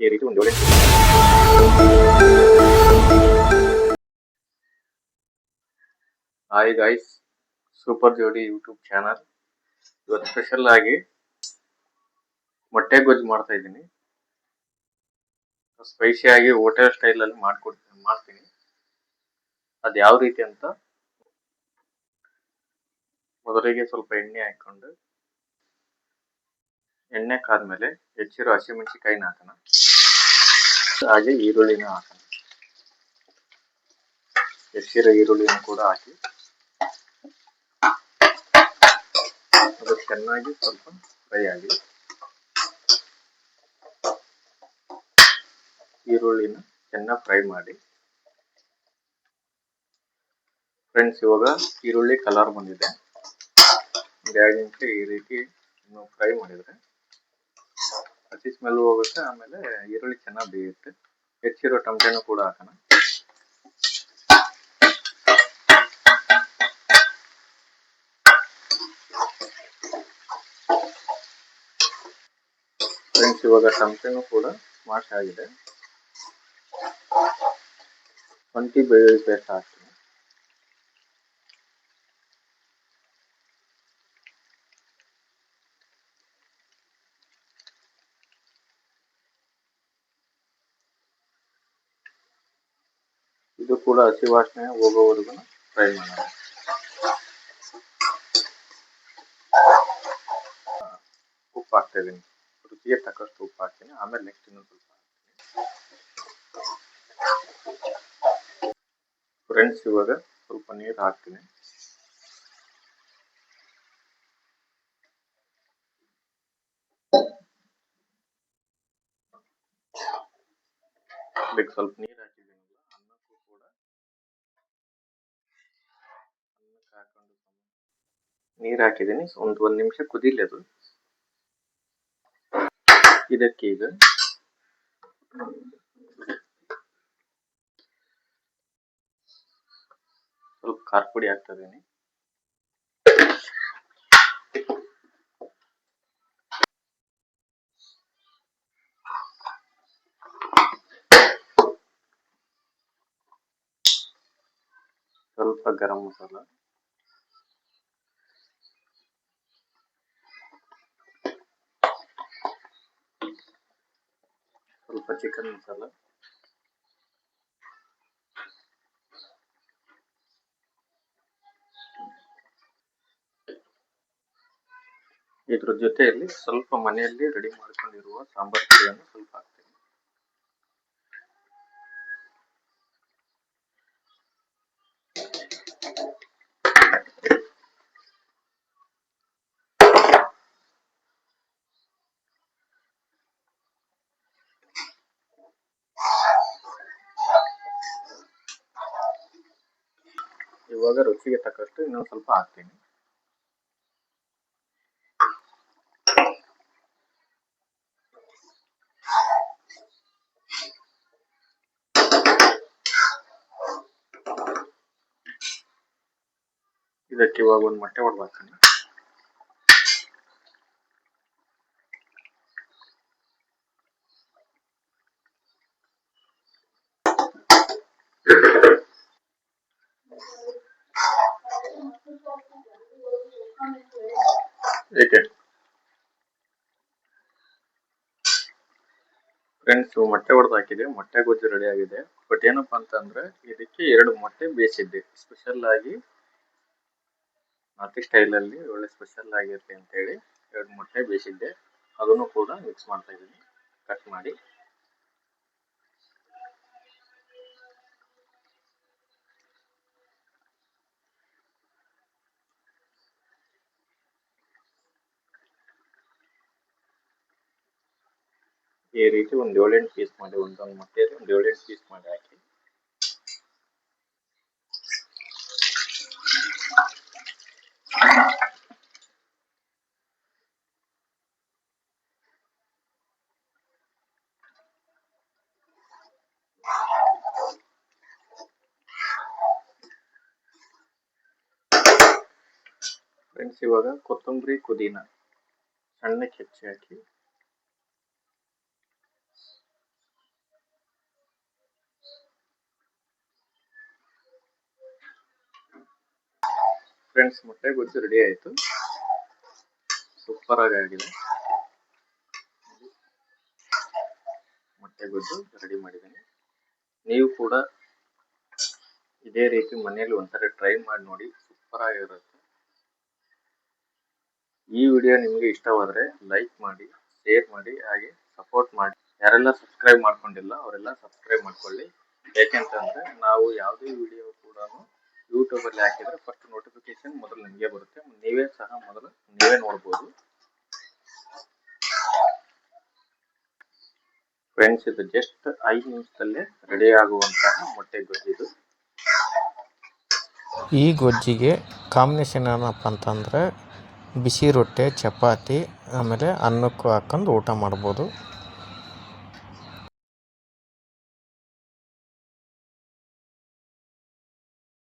ಈ ರೀತಿ ಒಂದು ಹಾಯ್ ಗಾಯ್ಸ್ ಸೂಪರ್ ಜೋಡಿ ಯೂಟ್ಯೂಬ್ ಚಾನಲ್ ಇವತ್ತು ಸ್ಪೆಷಲ್ ಆಗಿ ಮೊಟ್ಟೆ ಗೊಜ್ಜು ಮಾಡ್ತಾ ಇದ್ದೀನಿ. ಸ್ಪೈಸಿ ಆಗಿ ಹೋಟೆಲ್ ಸ್ಟೈಲ್ ಅಲ್ಲಿ ಮಾಡ್ಕೊಡ್ತೀನಿ ಮಾಡ್ತೀನಿ. ಅದು ಯಾವ ರೀತಿ ಅಂತ ಮೊದಲಿಗೆ ಸ್ವಲ್ಪ ಎಣ್ಣೆ ಹಾಕೊಂಡು ಎಣ್ಣೆ ಕಾದ್ಮೇಲೆ ಹೆಚ್ಚಿರೋ ಹಸಿಮೆಣಸಿಕಾಯಿನ ಹಾಕೋಣ. ಹಾಗೆ ಈರುಳ್ಳಿನ ಹಾಕೋಣ. ಹೆಚ್ಚಿರೋ ಈರುಳ್ಳಿನ ಕೂಡ ಹಾಕಿ. ಅದು ಚೆನ್ನಾಗಿ ಸ್ವಲ್ಪ ಫ್ರೈ ಆಗಿ. ಈರುಳ್ಳಿನ ಚೆನ್ನಾಗಿ ಫ್ರೈ ಮಾಡಿ. ಫ್ರೆಂಡ್ಸ್, ಇವಾಗ ಈರುಳ್ಳಿ ಕಲರ್ ಬಂದಿದೆ. ಎರಡು ನಿಮಿಷ ಈ ರೀತಿ ಫ್ರೈ ಮಾಡಿದ್ರೆ ಹಸಿ ಸ್ಮೆಲ್ ಹೋಗುತ್ತೆ, ಆಮೇಲೆ ಈರುಳ್ಳಿ ಚೆನ್ನಾಗಿ ಬೇಯುತ್ತೆ. ಹೆಚ್ಚಿರೋ ಟೊಮೆಟೊನೂ ಕೂಡ ಹಾಕೋಣ. ಫ್ರೆಂಡ್ಸ್ ಇವಾಗ ಟೊಮೆಟೊನೂ ಕೂಡ ಸ್ಮಾಶ್ ಆಗಿದೆ. ಶುಂಠಿ ಬೆಳ್ಳುಳ್ಳಿ ಪೇಸ್ಟ್ ಹಾಕ್ತೀನಿ. ಇದು ಕೂಡ ಹಸಿ ಹೋಗೋವರೆಗೂ ಫ್ರೈ ಮಾಡೋಣ. ಉಪ್ಪು ಹಾಕ್ತಾ ರುಚಿಗೆ ತಕ್ಕಷ್ಟು ಉಪ್ಪು ಹಾಕ್ತೀನಿ. ಆಮೇಲೆ ನೆಕ್ಸ್ಟ್ ಇನ್ನೊಂದು ಸ್ವಲ್ಪ ಫ್ರೆಂಡ್ಸ್ ಇವಾಗ ಸ್ವಲ್ಪ ನೀರು ಹಾಕ್ತೀನಿ. ಸ್ವಲ್ಪ ನೀರು ಹಾಕಿದ್ದೀನಲ್ಲ ಅನ್ನಕ್ಕೂ ಕೂಡ ಅನ್ನಕ್ಕೆ ಹಾಕೊಂಡು ನೀರು ಹಾಕಿದ್ದೀನಿ. ಒಂದು ಒಂದು ನಿಮಿಷ ಕುದಿಲಿ ಅದು. ಇದಕ್ಕೆ ಈಗ ಸ್ವಲ್ಪ ಖಾರ ಪುಡಿ ಹಾಕ್ತಾ ಇದ್ದೀನಿ. ಸ್ವಲ್ಪ ಗರಂ ಮಸಾಲ. ಸ್ವಲ್ಪ ಚಿಕನ್ ಮಸಾಲ ಇದ್ರ ಜೊತೆಯಲ್ಲಿ ಸ್ವಲ್ಪ ಮನೆಯಲ್ಲಿ ರೆಡಿ ಮಾಡ್ಕೊಂಡಿರುವ ಸಾಂಬಾರ್ ಪುಡಿಯನ್ನು ಸ್ವಲ್ಪ ಇವಾಗ ರುಚಿಗೆ ತಕ್ಕಷ್ಟು ಇನ್ನೊಂದು ಸ್ವಲ್ಪ ಹಾಕ್ತೀನಿ. ಇದಕ್ಕೆ ಇವಾಗ ಒಂದು ಮೊಟ್ಟೆ ಹೊಡೆದು ಹಾಕ್ತೀನಿ ಏಕೆ? ಫ್ರೆಂಡ್ಸ್ ಮೊಟ್ಟೆ ಹೊಡೆದು ಹಾಕಿದೆ, ಮೊಟ್ಟೆ ಗೊಜ್ಜು ರೆಡಿ ಆಗಿದೆ. ಬಟ್ ಏನಪ್ಪಾ ಅಂತಂದ್ರೆ, ಇದಕ್ಕೆ ಎರಡು ಮೊಟ್ಟೆ ಬೇಯಿಸಿದ್ದೆ. ಸ್ಪೆಷಲ್ ಆಗಿ ಸ್ಟೈಲ್ ಅಲ್ಲಿ ಒಳ್ಳೆ ಸ್ಪೆಷಲ್ ಆಗಿರ್ಲಿ ಅಂತ ಹೇಳಿ ಎರಡು ಮೊಟ್ಟೆ ಬೇಯಿಸಿದ್ದೆ. ಅದನ್ನು ಕೂಡ ಮಿಕ್ಸ್ ಮಾಡ್ತಾ ಇದ್ದೀನಿ. ಕಟ್ ಮಾಡಿ. ಈ ರೀತಿ ಒಂದು ಏಳೆಂಟು ಪೀಸ್ ಮಾಡಿ ಒಂದೊಂದು ಮೊಟ್ಟೆ ಒಂದು ಏಳೆಂಟು ಪೀಸ್ ಮಾಡಿ ಹಾಕಿ ಫ್ರೆಂಡ್ಸ್ ಇವಾಗ ಕೊತ್ತಂಬರಿ ಪುದೀನ ಸಣ್ಣಕ್ಕೆ ಹೆಚ್ಚಿ ಹಾಕಿ ಫ್ರೆಂಡ್ಸ್ ಮೊಟ್ಟೆ ಗೊಜ್ಜು ರೆಡಿ ಆಯಿತು. ಸೂಪರ್ ಆಗಿ ಆಗಿದೆ. ಮೊಟ್ಟೆ ಗೊಜ್ಜು ರೆಡಿ ಮಾಡಿದ್ದೀನಿ. ನೀವು ಕೂಡ ಇದೇ ರೀತಿ ಮನೆಯಲ್ಲಿ ಒಂಥರ ಟ್ರೈ ಮಾಡಿ ನೋಡಿ ಸೂಪರ್ ಆಗಿರುತ್ತೆ. ಈ ವಿಡಿಯೋ ನಿಮಗೆ ಇಷ್ಟವಾದರೆ ಲೈಕ್ ಮಾಡಿ ಶೇರ್ ಮಾಡಿ, ಹಾಗೆ ಸಪೋರ್ಟ್ ಮಾಡಿ. ಯಾರೆಲ್ಲ ಸಬ್ಸ್ಕ್ರೈಬ್ ಮಾಡ್ಕೊಂಡಿಲ್ಲ, ಅವರೆಲ್ಲ ಸಬ್ಸ್ಕ್ರೈಬ್ ಮಾಡ್ಕೊಳ್ಳಿ. ಯಾಕೆಂತಂದ್ರೆ ನಾವು ಯಾವುದೇ ವಿಡಿಯೋ ಕೂಡ ಯೂಟ್ಯೂಬಲ್ಲಿ ಹಾಕಿದ್ರೆ ಫಸ್ಟ್ ನೋಟಿಫಿಕೇಶನ್ ಮೊದಲು ನಿಮಗೆ ಬರುತ್ತೆ. ನೀವೇ ಸಹ ಮೊದಲು ನೀವೇ ನೋಡ್ಬೋದು. ಫ್ರೆಂಡ್ಸ್ ಇದು ಜಸ್ಟ್ ಐದು ನಿಮಿಷದಲ್ಲೇ ರೆಡಿ ಆಗುವಂತಹ ಮೊಟ್ಟೆ ಗೊಜ್ಜಿದು ಈ ಗೊಜ್ಜಿಗೆ ಕಾಂಬಿನೇಷನ್ ಏನಪ್ಪ ಅಂತಂದ್ರೆ ಬಿಸಿ ರೊಟ್ಟೆ, ಚಪಾತಿ, ಆಮೇಲೆ ಅನ್ನಕ್ಕೂ ಹಾಕೊಂಡು ಊಟ ಮಾಡ್ಬೋದು.